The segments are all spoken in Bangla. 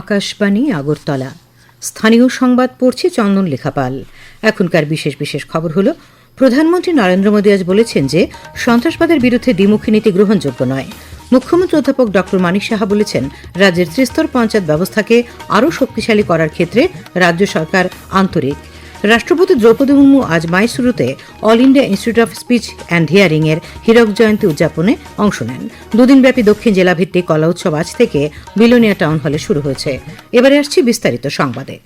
আকাশবাণী, আগরতলা। স্থানীয় সংবাদ পড়ছে চন্দন লেখাপাল। এখনকার বিশেষ বিশেষ খবর হলো, প্রধানমন্ত্রী নরেন্দ্র মোদী আজ বলেছেন যে, সন্ত্রাসবাদের বিরুদ্ধে দ্বিমুখী নীতি গ্রহণযোগ্য নয়। মুখ্যমন্ত্রী অধ্যাপক ডক্টর মানিক সাহা বলেছেন, রাজ্যের ত্রিস্তর পঞ্চায়েত ব্যবস্থাকে আরও শক্তিশালী করার ক্ষেত্রে রাজ্য সরকার আন্তরিক। রাষ্ট্রপতি দ্রৌপদী মুর্মু আজ মাইসুরুতে All India Institute of Speech and Hearing এর হীরক জয়ন্তী উদযাপনে অংশ নেন। দুদিনব্যাপী দক্ষিণ জেলা ভিত্তিক কলা উৎসব আজ থেকে বিলোনিয়া টাউন হলে শুরু হয়েছে। এবারে আসছি বিস্তারিত সংবাদে।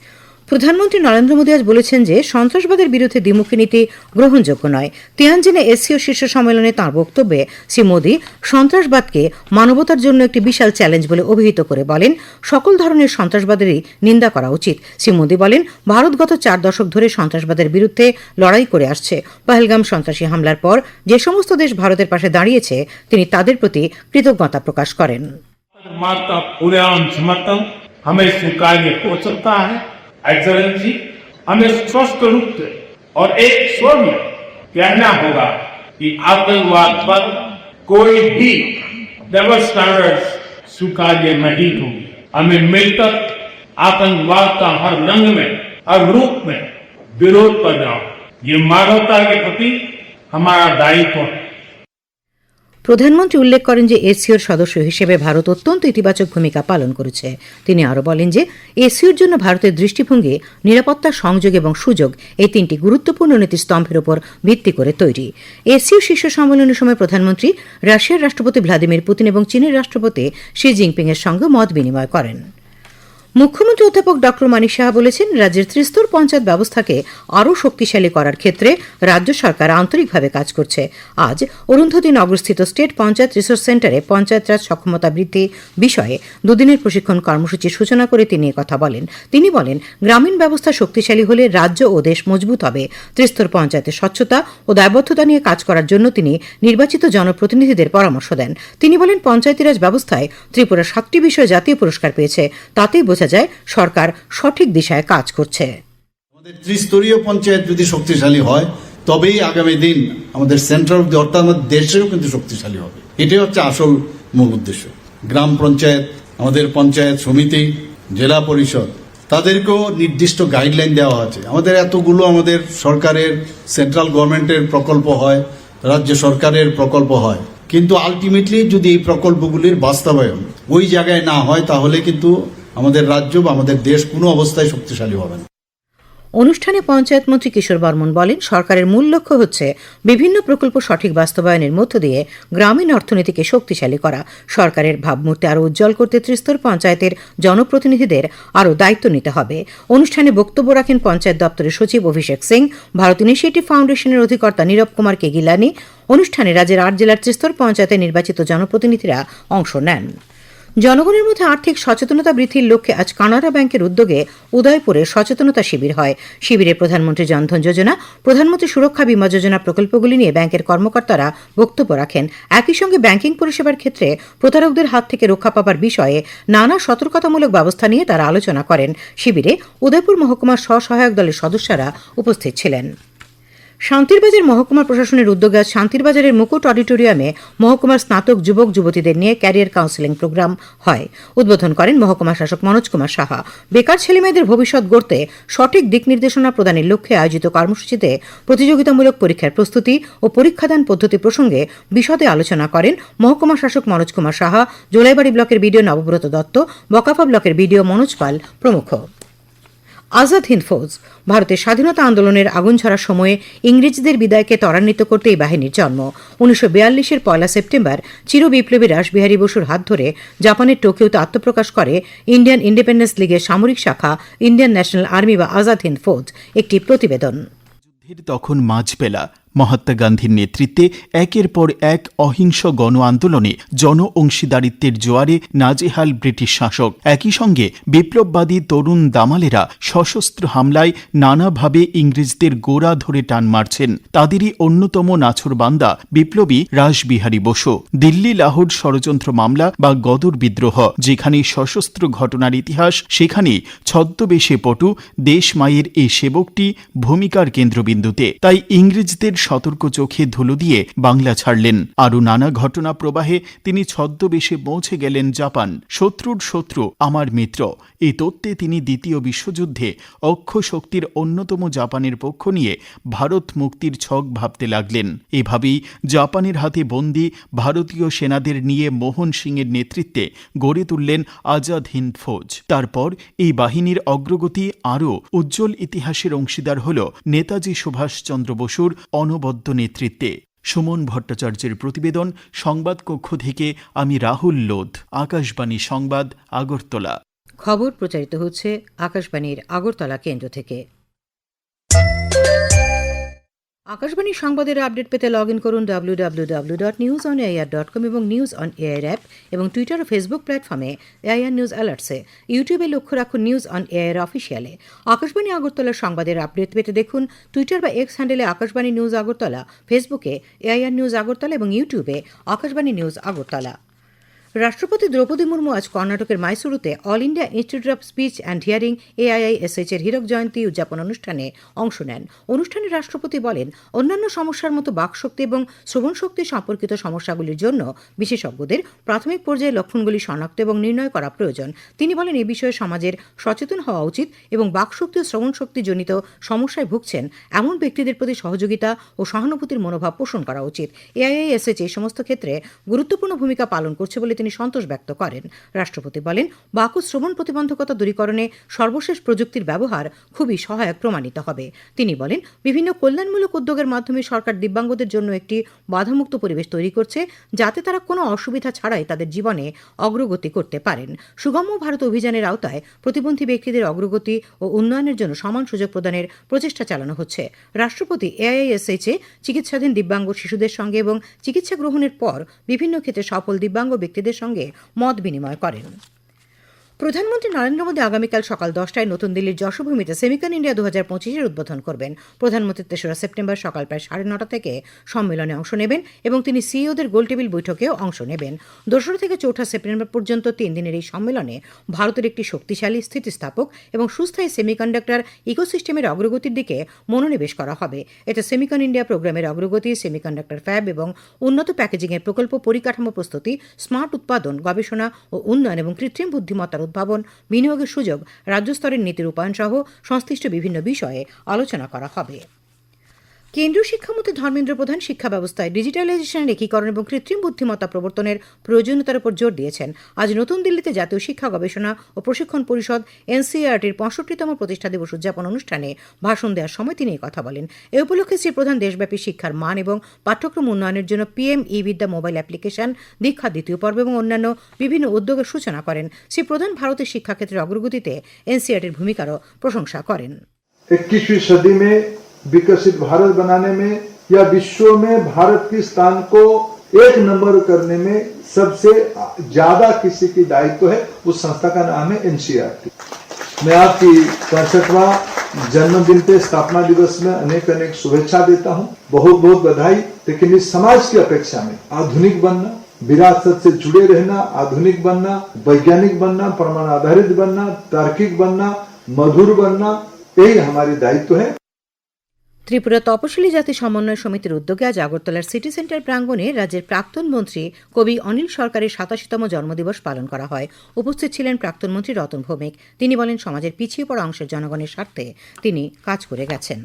প্রধানমন্ত্রী নরেন্দ্র মোদী আজ বলেছেন যে সন্ত্রাসবাদের বিরুদ্ধে দ্বিমুখী নীতি গ্রহণযোগ্য নয় তিয়ানজিনে এসসিও শীর্ষ সম্মেলনে তাঁর বক্তব্যে শ্রী মোদী সন্ত্রাসবাদকে মানবতার জন্য একটি বিশাল চ্যালেঞ্জ বলে অভিহিত করে বলেন সকল ধরনের সন্ত্রাসবাদেরই নিন্দা করা উচিত শ্রী মোদী বলেন ভারত গত চার দশক ধরে সন্ত্রাসবাদের বিরুদ্ধে লড়াই করে আসছে পহেলগাম সন্ত্রাসী হামলার পর যে সমস্ত দেশ ভারতের পাশে দাঁড়িয়েছে তিনি তাদের প্রতি কৃতজ্ঞতা প্রকাশ করেন माता पुण्याम समर्थन हमें स्वीकारने हो सकता है एक्सलेंसी हमें स्पष्ट रूप से और एक स्वर में कहना होगा कि आतंकवाद पर कोई भी डबल स्टैंडर्ड स्वीकार्य नहीं होगी हमें मिलकर आतंकवाद का हर रंग में, हर रूप में विरोध करना। ये मानवता के प्रति हमारा दायित्व है প্রধানমন্ত্রী উল্লেখ করেন যে এসিওর সদস্য হিসেবে ভারত অত্যন্ত ইতিবাচক ভূমিকা পালন করেছে। তিনি আরও বলেন যে এসিওর জন্য ভারতের দৃষ্টিভঙ্গি, নিরাপত্তা, সংযোগ এবং সুযোগ এই তিনটি গুরুত্বপূর্ণ নীতি স্তম্ভের উপর ভিত্তি করে তৈরি। এসিও শীর্ষ সম্মেলনের সময় প্রধানমন্ত্রী রাশিয়ার রাষ্ট্রপতি ভ্লাদিমির পুতিন এবং চীনের রাষ্ট্রপতি শি জিনপিং এর সঙ্গে মত বিনিময় করেন। মুখ্যমন্ত্রী অধ্যাপক ডক্টর মানিক সাহা বলেছেন, রাজ্যের ত্রিস্তর পঞ্চায়েত ব্যবস্থাকে আরও শক্তিশালী করার ক্ষেত্রে রাজ্য সরকার আন্তরিকভাবে কাজ করছে। আজ অরুন্ধতী নগরস্থিত স্টেট পঞ্চায়েত রিসোর্স সেন্টারে পঞ্চায়েত রাজ সক্ষমতা বৃদ্ধি বিষয়ে দুদিনের প্রশিক্ষণ কর্মসূচির সূচনা করে তিনি কথা বলেন। তিনি বলেন, গ্রামীণ ব্যবস্থা শক্তিশালী হলে রাজ্য ও দেশ মজবুত হবে। ত্রিস্তর পঞ্চায়েতের স্বচ্ছতা ও দায়বদ্ধতা নিয়ে কাজ করার জন্য তিনি নির্বাচিত জনপ্রতিনিধিদের পরামর্শ দেন। তিনি বলেন, পঞ্চায়েতিরাজ ব্যবস্থায় ত্রিপুরা সাতটি বিষয়ে জাতীয় পুরস্কার পেয়েছে, তাতেই বোঝা যায় সরকার সঠিক দিশায় কাজ করছে। আমাদের ত্রিস্তরীয় পঞ্চায়েত যদি শক্তিশালী হয়, তবেই আগামী দিন আমাদের সেন্টার অফ দি অর্থাৎ আমাদের দেশেও কিন্তু শক্তিশালী হবে। এটাই হচ্ছে আসল মূল উদ্দেশ্য। গ্রাম পঞ্চায়েত, আমাদের পঞ্চায়েত সমিতি, জেলা পরিষদ, তাদেরকেও নির্দিষ্ট গাইডলাইন দেওয়া আছে। আমাদের এতগুলো আমাদের সরকারের সেন্ট্রাল গভর্নমেন্টের প্রকল্প হয়, রাজ্য সরকারের প্রকল্প হয়। কিন্তু আলটিমেটলি যদি এই প্রকল্পগুলির বাস্তবায়ন ওই জায়গায় না হয়, তাহলে কিন্তু আমাদের রাজ্য বা আমাদের দেশ কোনো অবস্থায় শক্তিশালী হবে না। অনুষ্ঠানে পঞ্চায়েত মন্ত্রী কিশোর বর্মন বলেন, সরকারের মূল লক্ষ্য হচ্ছে বিভিন্ন প্রকল্প সঠিক বাস্তবায়নের মধ্য দিয়ে গ্রামীণ অর্থনীতিকে শক্তিশালী করা। সরকারের ভাবমূর্তি আরও উজ্জ্বল করতে ত্রিস্তর পঞ্চায়েতের জনপ্রতিনিধিদের আরও দায়িত্ব নিতে হবে। অনুষ্ঠানে বক্তব্য রাখেন পঞ্চায়েত দপ্তরের সচিব অভিষেক সিং, ভারত ইনিশিয়েটিভ ফাউন্ডেশনের অধিকর্তা নীরব কুমার কে গিলানি অনুষ্ঠানে রাজ্যের আট জেলার ত্রিস্তর পঞ্চায়েতে নির্বাচিত জনপ্রতিনিধিরা অংশ নেন। জনগণের মধ্যে আর্থিক সচেতনতা বৃদ্ধির লক্ষ্যে আজ কানাড়া ব্যাংকের উদ্যোগে উদয়পুরে সচেতনতা শিবির হয়। শিবিরে প্রধানমন্ত্রী জনধন যোজনা, প্রধানমন্ত্রী সুরক্ষা বীমা যোজনা প্রকল্পগুলি নিয়ে ব্যাংকের কর্মকর্তারা বক্তব্য রাখেন। একই সঙ্গে ব্যাংকিং পরিষেবার ক্ষেত্রে প্রতারকদের হাত থেকে রক্ষা পাবার বিষয়ে নানা সতর্কতামূলক ব্যবস্থা নিয়ে তারা আলোচনা করেন। শিবিরে উদয়পুর মহকুমার স্বসহায়ক দলের সদস্যরা উপস্থিত ছিলেন। শান্তিরবাজার মহকুমা প্রশাসনের উদ্যোগে আজ শান্তিরবাজারের মুকুট অডিটোরিয়ামে মহকুমার স্নাতক যুবক যুবতীদের নিয়ে ক্যারিয়ার কাউন্সেলিং প্রোগ্রাম হয়। উদ্বোধন করেন মহকুমা শাসক মনোজ কুমার সাহা। বেকার ছেলেমেয়েদের ভবিষ্যৎ গড়তে সঠিক দিক নির্দেশনা প্রদানের লক্ষ্যে আয়োজিত কর্মসূচিতে প্রতিযোগিতামূলক পরীক্ষার প্রস্তুতি ও পরীক্ষাদান পদ্ধতি প্রসঙ্গে বিশদে আলোচনা করেন মহকুমা শাসক মনোজ কুমার সাহা। জোলাইবাড়ি ব্লকের বিডিও নবব্রত দত্ত, বকাফা ব্লকের বিডিও মনোজ পাল প্রমুখ। আজাদ হিন্দ ফৌজ, ভারতের স্বাধীনতা আন্দোলনের আগুন ছড়ার সময়ে ইংরেজদের বিদায়কে ত্বরান্বিত করতে এই বাহিনীর জন্ম। উনিশশো বিয়াল্লিশের পয়লা সেপ্টেম্বর চির বিপ্লবী রাসবিহারী বসুর হাত ধরে জাপানের টোকিওতে আত্মপ্রকাশ করে ইন্ডিয়ান ইন্ডিপেন্ডেন্স লীগের সামরিক শাখা, ইন্ডিয়ান ন্যাশনাল আর্মি বা আজাদ হিন্দ ফৌজ, একটি প্রতিবেদন। তখন মাঝবেলা মহাত্মা গান্ধীর নেতৃত্বে একের পর এক অহিংস গণ আন্দোলনে জন অংশীদারিত্বের জোয়ারে নাজেহাল ব্রিটিশ শাসক। একই সঙ্গে বিপ্লববাদী তরুণ দামালেরা সশস্ত্র হামলায় নানাভাবে ইংরেজদের গোড়া ধরে টান মারছেন। তাদেরই অন্যতম নাছরবান্দা বিপ্লবী রাসবিহারী বসু। দিল্লি লাহোর ষড়যন্ত্র মামলা বা গদর বিদ্রোহ, যেখানে সশস্ত্র ঘটনার ইতিহাস, সেখানে ছদ্মবেশে পটু দেশ মায়ের এই সেবকটি ভূমিকার কেন্দ্রবিন্দুতে। তাই ইংরেজদের সতর্ক চোখে ধুলো দিয়ে বাংলা ছাড়লেন। আরও নানা ঘটনা প্রবাহে তিনি ছদ্মবেশে পৌঁছে গেলেন জাপান। শত্রুর শত্রু, আমার মিত্র। এই তত্ত্বে তিনি দ্বিতীয় বিশ্বযুদ্ধে অক্ষ শক্তির অন্যতম জাপানের পক্ষ নিয়ে ভারত মুক্তির ছক ভাবতে লাগলেন। এভাবেই জাপানের হাতে বন্দি ভারতীয় সেনাদের নিয়ে মোহন সিংয়ের নেতৃত্বে গড়ে তুললেন আজাদ হিন্দ ফৌজ। তারপর এই বাহিনীর অগ্রগতি আরও উজ্জ্বল ইতিহাসের অংশীদার হল নেতাজি সুভাষচন্দ্র বসুর অনবদ্য নেতৃত্বে সুমন ভট্টাচার্যের প্রতিবেদন সংবাদ কক্ষ থেকে আমি রাহুল লোধ, আকাশবাণী সংবাদ, আগরতলা। খবর প্রচারিত হচ্ছে আকাশবাণীর আগরতলা কেন্দ্র থেকে। আকাশবাণীর সংবাদের আপডেট পেতে লগ ইন করুন W W dot news on AIR dot com এবং নিউজ অন এআইআর অ্যাপ এবং টুইটার ও ফেসবুক প্ল্যাটফর্মে এআইআর নিউজ অ্যালার্টসে ইউটিউবে লক্ষ্য রাখুন নিউজ অন এআইআর অফিসিয়ালে আকাশবাণী আগরতলার সংবাদের আপডেট পেতে দেখুন টুইটার বা এক্স হ্যান্ডেলে আকাশবাণী নিউজ আগরতলা ফেসবুকে এআইআর নিউজ আগরতলা এবং ইউটিউবে আকাশবাণী নিউজ আগরতলা। রাষ্ট্রপতি দ্রৌপদী মুর্মু আজ কর্ণাটকের মাইসুরুতে All India Institute of Speech and Hearing, AIISH এর হীরক জয়ন্তী উদযাপন অনুষ্ঠানে অংশ নেন। অনুষ্ঠানে রাষ্ট্রপতি বলেন, অন্যান্য সমস্যার মতো বাকশক্তি এবং শ্রবণ শক্তি সম্পর্কিত সমস্যাগুলির জন্য বিশেষজ্ঞদের প্রাথমিক পর্যায়ে লক্ষণগুলি শনাক্ত এবং নির্ণয় করা প্রয়োজন। তিনি বলেন এই বিষয়ে সমাজের সচেতন হওয়া উচিত এবং বাকশক্তি ও শ্রবণ শক্তিজনিত সমস্যায় ভুগছেন এমন ব্যক্তিদের প্রতি সহযোগিতা ও সহানুভূতির মনোভাব পোষণ করা উচিত। এআইআইএসএইচ এই সমস্ত ক্ষেত্রে গুরুত্বপূর্ণ ভূমিকা পালন করছে বলে তিনি সন্তোষ ব্যক্ত করেন। রাষ্ট্রপতি বলেন, বাকু শ্রবণ প্রতিবন্ধকতা দূরীকরণে সর্বশেষ প্রযুক্তির ব্যবহার খুবই সহায়ক প্রমাণিত হবে। তিনি বলেন, বিভিন্ন কল্যাণমূলক উদ্যোগের মাধ্যমে সরকার দিব্যাঙ্গদের জন্য একটি বাধামুক্ত পরিবেশ তৈরি করছে, যাতে তারা কোনো অসুবিধা ছাড়াই তাদের জীবনে অগ্রগতি করতে পারেন। সুগম্য ভারত অভিযানের আওতায় প্রতিবন্ধী ব্যক্তিদের অগ্রগতি ও উন্নয়নের জন্য সমান সুযোগ প্রদানের প্রচেষ্টা চালানো হচ্ছে। রাষ্ট্রপতি এআইএসএইচ চিকিৎসাধীন দিব্যাঙ্গ শিশুদের সঙ্গে এবং চিকিৎসা গ্রহণের পর বিভিন্ন ক্ষেত্রে সফল দিব্যাঙ্গ ব্যক্তিদের সঙ্গে মত বিনিময় করেন। প্রধানমন্ত্রী নরেন্দ্র মোদী আগামীকাল সকাল দশটায় নতুন দিল্লির যশোভূমিতে সেমিকন ইন্ডিয়া দু হাজার পঁচিশের উদ্বোধন করবেন। প্রধানমন্ত্রী তেসরা সেপ্টেম্বর সকাল প্রায় সাড়ে নটা থেকে সম্মেলনে অংশ নেবেন এবং তিনি সিইওদের গোলটেবিল বৈঠকেও অংশ নেবেন। দোসরা থেকে চৌঠা সেপ্টেম্বর পর্যন্ত তিন দিনের এই সম্মেলনে ভারতের একটি শক্তিশালী স্থিতিস্থাপক এবং সুস্থায়ী সেমিকন্ডাক্টর ইকোসিস্টেমের অগ্রগতির দিকে মনোনিবেশ করা হবে। এতে সেমিকন ইন্ডিয়া প্রোগ্রামের অগ্রগতি, সেমিকন্ডাক্টর ফ্যাব এবং উন্নত প্যাকেজিংয়ের প্রকল্প পরিকাঠামো প্রস্তুতি, স্মার্ট উৎপাদন, গবেষণা ও উন্নয়ন এবং কৃত্রিম বুদ্ধিমত্তার উদ্ভাবন বিনিয়োগের সুযোগ রাজ্যস্তরের নীতি রূপায়ণ সহ সংশ্লিষ্ট বিভিন্ন বিষয়ে আলোচনা করা হবে। কেন্দ্রীয় শিক্ষামন্ত্রী ধর্মেন্দ্র প্রধান শিক্ষা ব্যবস্থায় ডিজিটালাইজেশনের একীকরণ এবং কৃত্রিম বুদ্ধিমত্তা প্রবর্তনের প্রয়োজনীয়তার উপর জোর দিয়েছেন। আজ নতুন দিল্লিতে জাতীয় শিক্ষা গবেষণা ও প্রশিক্ষণ পরিষদ এনসিআরটির পঁয়ষট্টিতম প্রতিষ্ঠা দিবস উদযাপন অনুষ্ঠানে ভাষণ দেওয়ার সময় তিনি কথা বলেন। এ উপলক্ষে শ্রী প্রধান দেশব্যাপী শিক্ষার মান এবং পাঠ্যক্রম উন্নয়নের জন্য পিএম ই বিদ্যা মোবাইল অ্যাপ্লিকেশন, দীক্ষা দ্বিতীয় পর্ব এবং অন্যান্য বিভিন্ন উদ্যোগের সূচনা করেন। শ্রী প্রধান ভারতের শিক্ষাক্ষেত্রের অগ্রগতিতে এনসিআরটির ভূমিকারও প্রশংসা করেন। একত্রিশে সদি विकसित भारत बनाने में या विश्व में भारत की स्थान को एक नंबर करने में सबसे ज़्यादा किसी की दायित्व तो है, उस संस्था का नाम है एनसीआरटी मैं आपकी पैंसठवा जन्मदिन पे स्थापना दिवस में अनेक अनेक शुभेच्छा देता हूँ। बहुत बहुत बधाई। लेकिन इस समाज की अपेक्षा में आधुनिक बनना, विरासत से जुड़े रहना, आधुनिक बनना, वैज्ञानिक बनना, प्रमाण आधारित बनना, तार्किक बनना, मधुर बनना, यही हमारी दायित्व है। ত্রিপুরা তপশিলি জাতি সমন্বয় সমিতির উদ্যোগে আজ আগরতলার সিটি সেন্টার প্রাঙ্গণে রাজ্যের প্রাক্তন মন্ত্রী কবি অনিল সরকারের সাতাশিতম জন্মদিবস পালন করা হয়। উপস্থিত ছিলেন প্রাক্তন মন্ত্রী রতন ভৌমিক। তিনি বলেন, সমাজের পিছিয়ে পড়া অংশের জনগণের স্বার্থে তিনি কাজ করে গেছেন।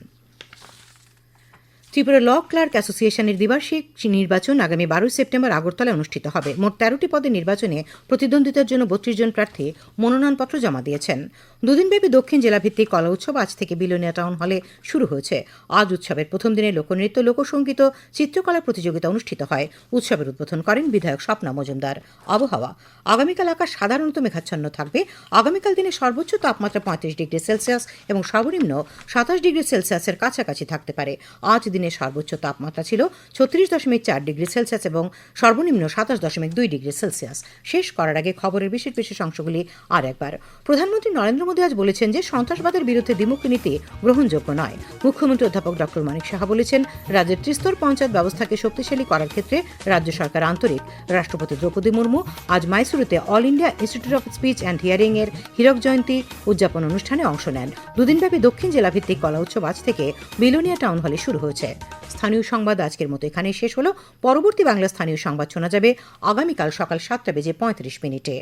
ত্রিপুরা ল ক্লার্ক অ্যাসোসিয়েশনের দ্বিবার্ষিক নির্বাচন আগামী বারোই সেপ্টেম্বর আগরতলায় অনুষ্ঠিত হবে। মোট তেরোটি পদের নির্বাচনে প্রতিদ্বন্দ্বিতার জন্য বত্রিশ জন প্রার্থী মনোনয়নপত্র জমা দিয়েছেন। দুদিনব্যাপী দক্ষিণ জেলাভিত্তিক কলা উৎসব আজ থেকে বিলোনিয়া টাউন হলে শুরু হয়েছে। আজ উৎসবের প্রথম দিনে লোকনৃত্য লোকসঙ্গীত চিত্রকলা প্রতিযোগিতা অনুষ্ঠিত হয়। উৎসবের উদ্বোধন করেন বিধায়ক স্বপ্না মজুমদার। আবহাওয়া। আগামীকাল আকাশ সাধারণত মেঘাচ্ছন্ন থাকবে। আগামীকাল দিনে সর্বোচ্চ তাপমাত্রা পঁয়ত্রিশ ডিগ্রি সেলসিয়াস এবং সর্বনিম্ন সাতাশ ডিগ্রি সেলসিয়াসের কাছাকাছি থাকতে পারে। আজ দিনের সর্বোচ্চ তাপমাত্রা ছিল ছত্রিশ দশমিক চার ডিগ্রি সেলসিয়াস এবং সর্বনিম্ন সাতাশ দশমিক দুই ডিগ্রি সেলসিয়াস। শেষ করার আগে খবরের বিশেষ বিশেষ অংশগুলি আর একবার। প্রধানমন্ত্রী নরেন্দ্র মোদী আজ বলেছেন যে, সন্ত্রাসবাদের বিরুদ্ধে দ্বিমুখী নীতি গ্রহণযোগ্য নয়। মুখ্যমন্ত্রী অধ্যাপক ডক্টর মানিক সাহা বলেছেন, রাজ্যের ত্রিস্তর পঞ্চায়েত ব্যবস্থাকে শক্তিশালী করার ক্ষেত্রে রাজ্য সরকার আন্তরিক। রাষ্ট্রপতি দ্রৌপদী মুর্মু আজ মাইসুরুতে All India Institute of Speech and Hearing এর হীরক জয়ন্তী উদযাপন অনুষ্ঠানে অংশ নেন। দুদিনব্যাপী দক্ষিণ জেলাভিত্তিক কলা উৎসব আজ থেকে বিলোনিয়া টাউন হলে শুরু হয়েছে। দেয় স্থানীয় সংবাদ আজকের মতো এখানে শেষ হলো। পরবর্তী বাংলা স্থানীয় সংবাদ শোনা যাবে আগামীকাল সকাল সাতটা বেজে পঁয়ত্রিশ মিনিটে।